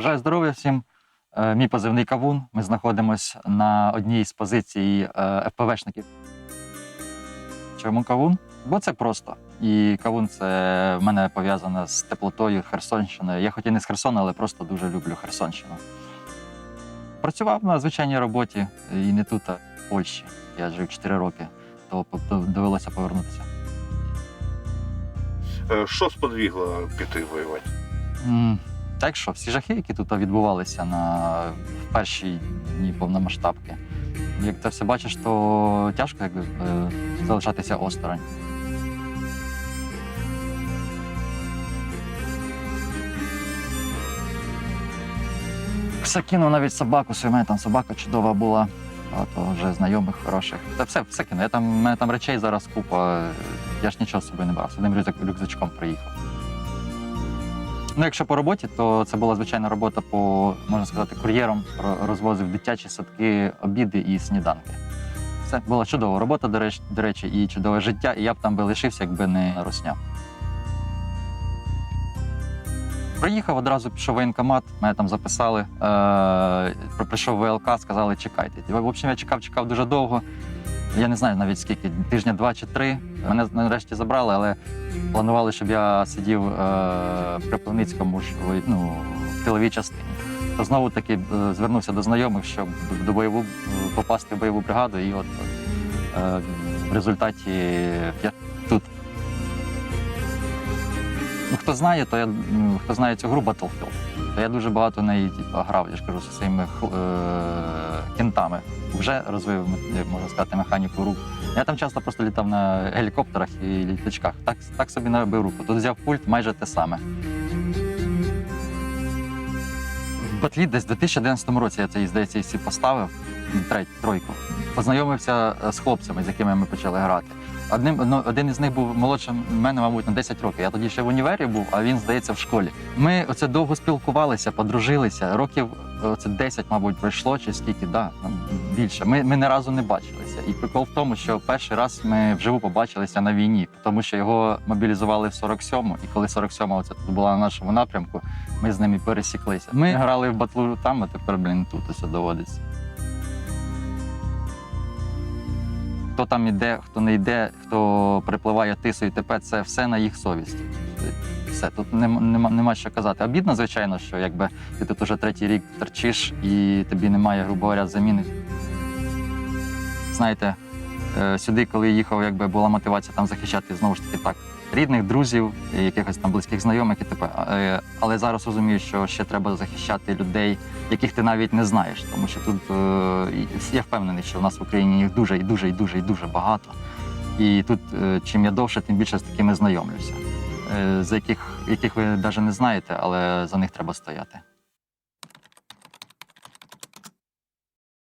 Бажаю здоров'я всім. Е, Мій позивний кавун. Ми знаходимося на одній з позицій е, ФПВшників. Чому кавун? Бо це просто. І кавун це в мене пов'язано з теплотою Херсонщиною. Я хоч і не з Херсона, але просто дуже люблю Херсонщину. Працював на звичайній роботі і не тут, а в Польщі. Я жив 4 роки, то довелося повернутися. Е, Що сподвігло піти воювати? Так що, всі жахи, які тут відбувалися на в перші дні повномасштабки. Як це все бачиш, то тяжко якби, е, залишатися осторонь. Все кинув навіть собаку, свою. Мене там собака чудова була, багато вже знайомих, хороших. Та все, все кинув. Я там, у мене там речей зараз купа. Я ж нічого з собою не брав. З одним рюкзачком приїхав. Ну, якщо по роботі, то це була звичайна робота по, можна сказати, кур'єром. Ро- Розвозив дитячі садки, обіди і сніданки. Це була чудова робота, до речі, до речі, і чудове життя, і я б там би лишився, якби не росня. Приїхав, одразу пішов воєнкомат, мене там записали. Е, прийшов ВЛК, сказали, чекайте. В общем, я чекав, чекав дуже довго. Я не знаю навіть скільки, тижня два чи три. Мене нарешті забрали, але планували, щоб я сидів е, при вой- ну, в тиловій частині. То знову таки е, звернувся до знайомих, щоб до бойову попасти в бойову бригаду, і от е, в результаті я тут. Ну, хто знає, то я хто знає цю гру Battlefield, то я дуже багато неї типу, грав, я ж кажу, зі своїми е, кінтами. Вже розвив, можна сказати, механіку рук. Я там часто просто літав на гелікоптерах і літачках. Так, так собі набив руку. Тут взяв пульт майже те саме. В батлі десь в 2011 році я цей, здається, і поставив треть, тройку. Познайомився е, з хлопцями, з якими ми почали грати. Одним, ну, один із них був молодшим мене, мабуть, на 10 років. Я тоді ще в універі був, а він, здається, в школі. Ми оце довго спілкувалися, подружилися. Років оце 10, мабуть, пройшло, чи скільки, да, більше. Ми, ми не разу не бачилися. І прикол в тому, що перший раз ми вживу побачилися на війні, тому що його мобілізували в 47-му, і коли 47-ма це тут була на нашому напрямку, ми з ними пересіклися. Ми грали в батлу там, а тепер, блін, тут усе доводиться. Хто там іде, хто не йде, хто припливає тису і ТП, це все на їх совісті. Все, тут нема, нема, нема що казати. Обідно, звичайно, що якби ти тут уже третій рік торчиш і тобі немає, грубо говоря, заміни. Знаєте, сюди, коли їхав, якби була мотивація там захищати знову ж таки так. Рідних, друзів, якихось там близьких знайомих і т.п. Е, Але зараз розумію, що ще треба захищати людей, яких ти навіть не знаєш. Тому що тут е, я впевнений, що в нас в Україні їх дуже і дуже і дуже і дуже багато. І тут, е, чим я довше, тим більше з такими знайомлюся, е, з яких, яких ви навіть не знаєте, але за них треба стояти.